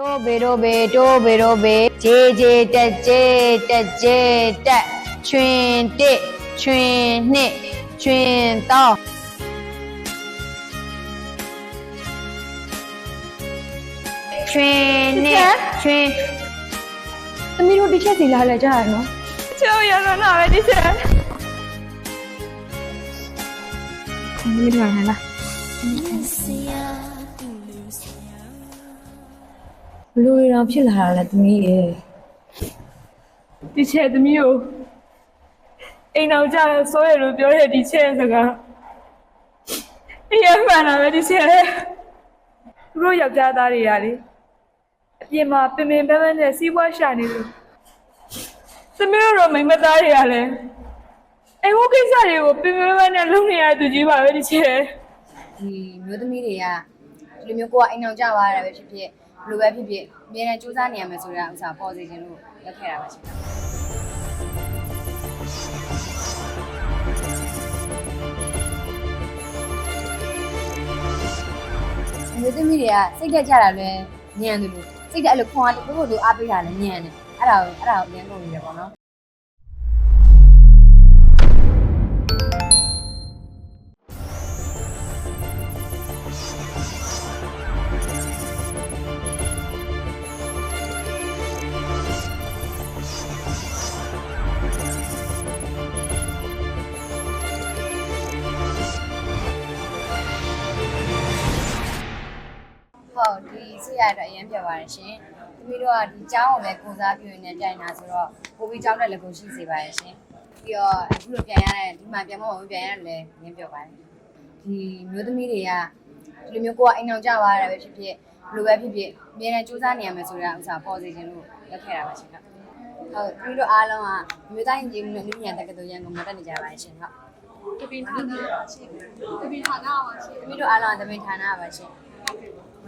တိုးဘေတိုးဘေတိုးဘေတိုးဘေဂျေဂျေတက်ဂျေတက်ဂျေတက်ချွင်တစ်ချွင်နှစ်ချွင်တော့ချွင်နှစ်ချွင်သမီးတို့တစ်ချက်စီလာလဲကြရနော်ချောရတော့နာပဲဒီချက်သမီးတို့လာလား လူတွေတော့ဖြစ်လာတာလဲသမီးရဲ့ဒီချက်သမီးကိုအိမ်အောင်ကြဆိုရလို့ပြောတဲ့ဒီချက်စကားအရင်မှန်တာပဲဒီချက်သူတို့ယောက်ျားသားတွေကလေအပြင်မှာပင်ပင်ပန်းပန်းနဲ့စီးပွားရှာနေလို့သမီးတို့တော့မိန်းမသားတွေကလည်းအိမ်ဝကိစ္စတွေကိုပင်ပင်ပန်းပန်းနဲ့လုပ်နေရတဲ့သူကြီးပါပဲဒီချက်ဒီမျိုးသမီးတွေကဒီလိုမျိုးကိုကအိမ်အောင်ကြသွားတာပဲဖြစ်ဖြစ် ဘလိုပဲဖြစ်ဖြစ်အမြဲတမ်းစူးစမ်းနေရမယ်ဆိုတာဥစ္စာပေါ်စေခြင်းလို့လက်ခဲ့တာပါရှင်မျိုးသမီးတွေကစိတ်တက်ကြတာလဲညံတယ်လို့စိတ်တက်အဲ့လိုခွန်အားတခုခုသူအားပေးတာလဲညံတယ်အဲ့ဒါကိုအဲ့ဒါကိုအရင်ကုန်နေတယ်ပေါ့နော် ဟုတ်ဒီဆွေရတော့အရင်ပြောပါတယ်ရှင်။သမီးတို့ကဒီကျောင်းကိုလည်းကိုစားပြုနေတိုင်တာဆိုတော့ပိုပြီးကျောင်းတက်လည်းကိုရှိစေပါတယ်ရှင်။ပြီးတော့အခုလိုပြန်ရတဲ့ဒီမှာပြန်မဟုတ်ပြန်ရတယ်လည်းရင်းပြောပါတယ်။ဒီမျိုးသမီးတွေကဒီလိုမျိုးကိုကအိမ်အောင်ကြသွားတာပဲဖြစ်ဖြစ်ဘလိုပဲဖြစ်ဖြစ်အမြဲတမ်းစူးစမ်းနေရမယ်ဆိုတာဥစ္စာပေါ်စေခြင်းလို့လက်ခဲ့တာပါရှင်။ဟုတ်သမီးတို့အားလုံးကမြို့တိုင်းကြီးမြို့နည်းညာတက္ကသိုလ်ရန်ကုန်မှာတက်နေကြပါရှင်ဟုတ်တပင်းဌာနပါရှင်တပင်းဌာနပါရှင်သမီးတို့အားလုံးကတမင်ဌာနပါရှင်မ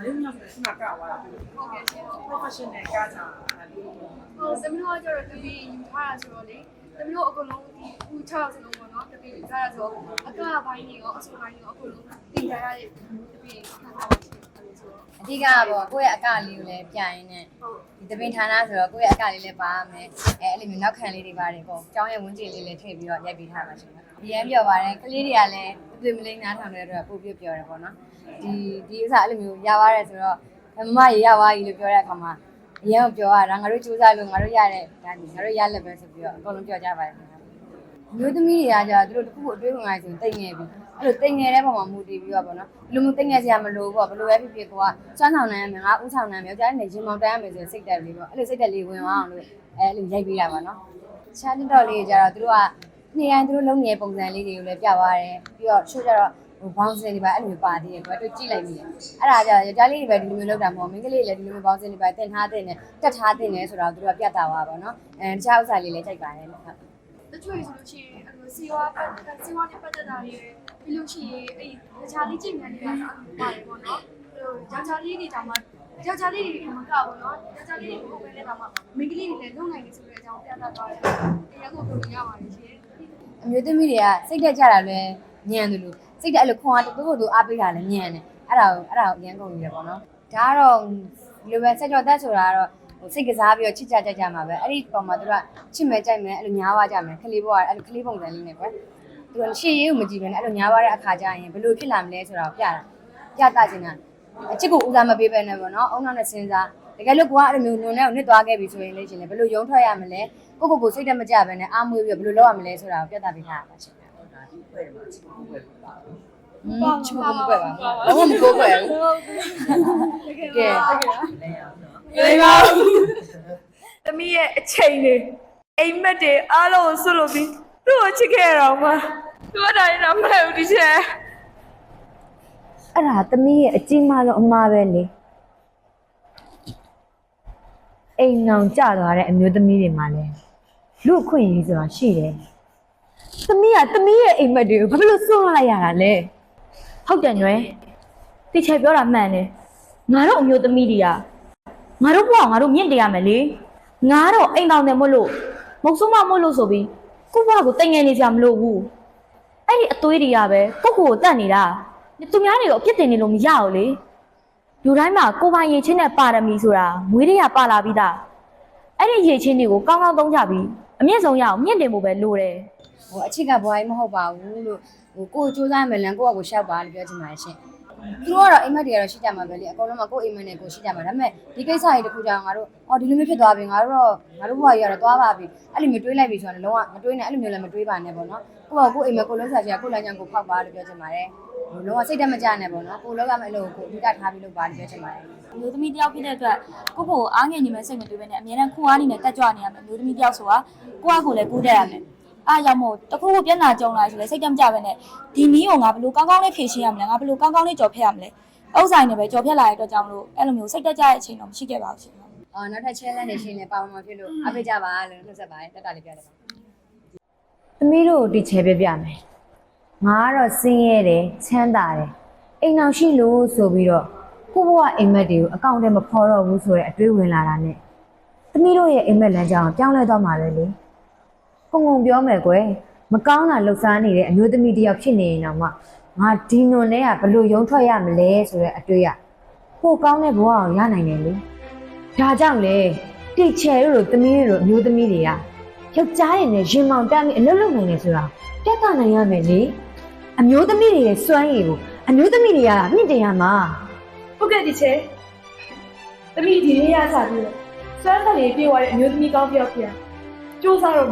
လေးမြောက်ဆိုခုနကဝါတာဟုတ်ကဲ့ရှင် professional ကစားတာလေဟိုသမီးတို့ကကျတော့တပင်းယူထားတာဆိုတော့လေသမီးတို့အကုန်လုံးဒီခု6စလုံးပေါ့နော်တပင်းယူထားတာဆိုအကဘိုင်းတွေရောအဆိုဘိုင်းတွေရောအကုန်လုံးတင်ထားရတဲ့တပင်းဌာနပါရှင်ဆိုတော့အဓိကကတော့ကိုယ့်ရဲ့အကလေးကိုလည်းပြရင်နဲ့ဟုတ်ဒီတပင်ဌာနဆိုတော့ကိုယ့်ရဲ့အကလေးလည်းပါရမယ်အဲအဲ့လိုမျိုးနောက်ခံလေးတွေပါတယ်ပေါ့ကျောင်းရဲ့ဝန်းကျင်လေးလည်းထည့်ပြီးတော့ရိုက်ပေးထားပါရှင်ဒီရန်ပြောပါတယ်ကလေးတွေကလည်းအပြစ်မလိမ့်နားထောင်တဲ့အတွက်ပို့ပြပြောတယ်ပေါ့နော် ဒီဒီဥစ္စာအဲ့လိုမျိုးရသွားတယ်ဆိုတော့မမရေရသွားပြီလို့ပြောတဲ့အခါမှာအရင်ကပြောရတာငါတို့စူးစမ်းလို့ငါတို့ရတဲ့ဒါငါတို့ရလက်ပဲဆိုပြီးတော့အကုန်လုံးပြောကြပါတယ်ခင်ဗျာမျိုးသမီးတွေကကြာသူတို့တခုခုအတွေးဝင်လာဆိုတိတ်ငယ်ပြီအဲ့လိုတိတ်ငယ်တဲ့ပုံမှာမူတည်ပြီးတော့ပေါ့နော်လူမျိုးတိတ်ငယ်စရာမလိုဘူးပေါ့ဘယ်လိုပဲဖြစ်ဖြစ်ကိုကစွမ်းဆောင်နိုင်ရမယ်ငါဥဆောင်နိုင်မယ်ယောက်ျားနဲ့ရင်မောင်တန်းရမယ်ဆိုစိတ်တက်လေးပေါ့အဲ့လိုစိတ်တက်လေးဝင်အောင်လို့အဲအဲ့လိုရိုက်ပေးတာပါနော်ချားတော့လေးကြတော့သူတို့ကနေ့တိုင်းသူတို့လုံးနေတဲ့ပုံစံလေးတွေကိုလည်းပြသွားတယ်ပြီးတော့ချို့ကြတော့ ဟိုဘောင်းစင်တွေပါအဲ့လိုပါသေးတယ်ကွာတို့ကြည့်လိုက်မိတယ်အဲ့ဒါကြတော့ယောက်ျားလေးတွေပဲဒီလိုမျိုးလုပ်တာမဟုတ်မိန်းကလေးတွေလည်းဒီလိုမျိုးဘောင်းစင်တွေပါတင်ထားတင်တယ်တက်ထားတင်တယ်ဆိုတော့သူတို့ကပြတ်တာပါပေါ့နော်အဲတခြားဥစ္စာလေးလည်းကြိုက်ပါတယ်လို့ဟုတ်တချို့ဆိုလို့ရှိရင်အဲ့လိုစီဝါပတ်စီဝါနဲ့ပတ်သက်တာတွေပြီးလို့ရှိရင်အဲ့တခြားလေးကြည့်မြန်နေတာပါတယ်ပေါ့နော်ဟိုယောက်ျားလေးတွေတောင်မှယောက်ျားလေးတွေမကဘူးနော်ယောက်ျားလေးတွေဘုတ်ပဲလဲတောင်မှမိန်းကလေးတွေလည်းလုံနိုင်နေဆိုတဲ့အကြောင်းပြသသွားတယ်တရားကိုပြောလို့ရပါတယ်ရှင်အမျိုးသမီးတွေကစိတ်တက်ကြတာလဲညံတယ်လို့ စိတ်တက်အဲ့လိုခွန်အားတခုခုသူအားပေးတာလဲညံတယ်အဲ့ဒါကိုအဲ့ဒါကိုအရင်ကုန်နေတယ်ပေါ့နော်ဒါကတော့ဒီလိုပဲဆက်ကြောတက်ဆိုတာကတော့ဟိုစိတ်ကစားပြီးတော့ချစ်ကြကြကြမှာပဲအဲ့ဒီပုံမှာသူကချစ်မယ်ကြိုက်မယ်အဲ့လိုညားသွားကြမယ်ခလေးဘွားအဲ့လိုခလေးပုံစံလေးနဲ့ကွယ်သူကရှေ့ရေးကိုမကြည့်ဘဲနဲ့အဲ့လိုညားသွားတဲ့အခါကျရင်ဘယ်လိုဖြစ်လာမလဲဆိုတာကိုပြတာပြတာချင်တာအချစ်ကိုဦးစားမပေးဘဲနဲ့ပေါ့နော်အုံနောက်နဲ့စဉ်းစားတကယ်လို့ကိုကအဲ့လိုမျိုးနုံနဲ့ကိုနစ်သွားခဲ့ပြီဆိုရင်လေရှင်လေဘယ်လိုရုံထွက်ရမလဲကိုကိုကိုစိတ်တက်မကြဘဲနဲ့အားမွေးပြီးဘယ်လိုလုပ်ရမလဲဆိုတာကိုပြတာပေးထားတာပါရှင် ဒီဖွဲ့တယ်မှာချစ်ဖို့ဖွဲ့ပါပါချစ်ဖို့မဖွဲ့ပါဘူးဘာမှမကိုဖွဲ့ဘူးတကယ်ပါတကယ်ပါလဲရအောင်နော်လဲပါသမီးရဲ့အချိန်လေးအိမ်မက်တွေအားလုံးဆွလို့ပြီးသူ့ကိုချစ်ခဲ့ရအောင်ပါသူ့အတိုင်းတော့မဟုတ်ဘူးဒီချက်အဲ့ဒါသမီးရဲ့အကြီးမားဆုံးအမှားပဲလေအိမ်အောင်ကြသွားတဲ့အမျိုးသမီးတွေမှာလည်းလူခွင့်ရေးဆိုတာရှိတယ် သမီးကသမီးရဲ့အိမ်မက်တွေကိုဘာဖြစ်လို့စွန့်လိုက်ရတာလဲဟုတ်တယ်ညွယ်တိချေပြောတာမှန်တယ်ငါတို့အမျိုးသမီးတွေကငါတို့ဘဝငါတို့မြင့်တယ်ရမယ်လေငါတော့အိမ်တောင်တယ်မို့လို့မုတ်ဆိုးမမို့လို့ဆိုပြီးကိုဘဝကိုတိမ်ငယ်နေကြမလို့ဘူးအဲ့ဒီအသွေးတွေကပဲကိုယ့်ကိုယ်ကိုတတ်နေတာသူများတွေကိုအပြစ်တင်နေလို့မရဘူးလေလူတိုင်းမှာကိုယ်ပိုင်ရည်ချင်းနဲ့ပါရမီဆိုတာမွေးရရပါလာပြီးသားအဲ့ဒီရည်ချင်းတွေကိုကောင်းကောင်းသုံးကြပြီး အမြင့်ဆုံးရအောင်မြင့်တင်ဖို့ပဲလိုတယ်ဟိုအချစ်ကဘွားကြီးမဟုတ်ပါဘူးလို့ဟိုကိုယ်စူးစမ်းမယ်လန်ကိုယ့်အကိုရှောက်ပါလို့ပြောချင်ပါတယ်ရှင်သူတို့ကတော့အိမ်မက်တွေကတော့ရှိကြမှာပဲလေအကုန်လုံးကကိုယ့်အိမ်မက်နဲ့ကိုယ်ရှိကြမှာဒါပေမဲ့ဒီကိစ္စကြီးတစ်ခုကြောင့်ငါတို့အော်ဒီလိုမျိုးဖြစ်သွားပြီငါတို့တော့ငါတို့ဘွားကြီးကတော့သွားပါပြီအဲ့လိုမျိုးတွေးလိုက်ပြီဆိုတော့လုံးဝမတွေးနဲ့အဲ့လိုမျိုးလည်းမတွေးပါနဲ့ပေါ့နော်ကိုယ့်ကကိုယ့်အိမ်မက်ကိုယ်လုံးစားချင်ကိုယ့်လမ်းကြောင်းကိုဖောက်ပါလို့ပြောချင်ပါတယ်ဟိုလုံးဝစိတ်တက်မကြနဲ့ပေါ့နော်ကိုယ်လောကမဲ့အလုပ်ကိုအဓိကထားပြီးလုပ်ပါလို့ပြောချင်ပါတယ် အမျိုးသမီးတယောက်ဖြစ်တဲ့အတွက်ကိုယ့်ကိုယ်ကိုအားငယ်နေမဲ့စိတ်မတွေးဘဲနဲ့အများနဲ့ခွန်အားနေနဲ့တက်ကြွနေရမယ်အမျိုးသမီးတယောက်ဆိုတာကိုယ့်အကိုယ်လည်းကိုးတက်ရမယ်အားကြောင့်မို့တခုခုပြဿနာကြုံလာဆိုလဲစိတ်တမကြပဲနဲ့ဒီနည်းကိုငါဘယ်လိုကောင်းကောင်းလေးဖြေရှင်းရမလဲငါဘယ်လိုကောင်းကောင်းလေးကြော်ဖြတ်ရမလဲဥစ္စာနဲ့ပဲကြော်ဖြတ်လာတဲ့အတွက်ကြောင့်မလို့အဲ့လိုမျိုးစိတ်တက်ကြတဲ့အချိန်တော့မရှိခဲ့ပါဘူးရှင်အော်နောက်ထပ် challenge တွေရှိနေပါဝင်မှာဖြစ်လို့အားပေးကြပါလို့နှုတ်ဆက်ပါတယ်တက်တာလေးပြောတယ်ပါသမီးတို့ဒီချဲပြပြမယ်ငါကတော့စင်းရဲတယ်ချမ်းသာတယ်အိမ်အောင်ရှိလို့ဆိုပြီးတော့ ကိုဘဝအိမ်မက်တွေကိုအကောင့်ထဲမဖော်တော့ဘူးဆိုတဲ့အတွေးဝင်လာတာနဲ့သမီးတို့ရဲ့အိမ်မက်လမ်းကြောင်းပြောင်းလဲသွားမှာပဲလေကုံကုံပြောမယ်ကွယ်မကောင်းတာလှုပ်ရှားနေတဲ့အမျိုးသမီးတစ်ယောက်ဖြစ်နေရင်တော့မှငါဒီနွန်နဲ့ကဘလို့ရုံထွက်ရမလဲဆိုတဲ့အတွေးကကိုကောင်းတဲ့ဘဝကိုရနိုင်တယ်လေဒါကြောင့်လေတိချယ်တို့လိုသမီးတို့လိုအမျိုးသမီးတွေကယောက်ျားတွေနဲ့ရင်မောင်တက်ပြီးအလုပ်လုပ်နေတယ်ဆိုတာပြတ်သားနိုင်ရမယ်လေအမျိုးသမီးတွေရဲ့စွမ်းရည်ကိုအမျိုးသမီးတွေကမြင့်တင်ရမှာ ဟုတ်ကဲ့ဒီချေသမီးဒီနေ့ရစားပြီးတော့စွမ်းသက်လေးပြေးသွားတဲ့အမျိုးသမီးကောင်းပြောက်ပြန်စူးစမ်းတော့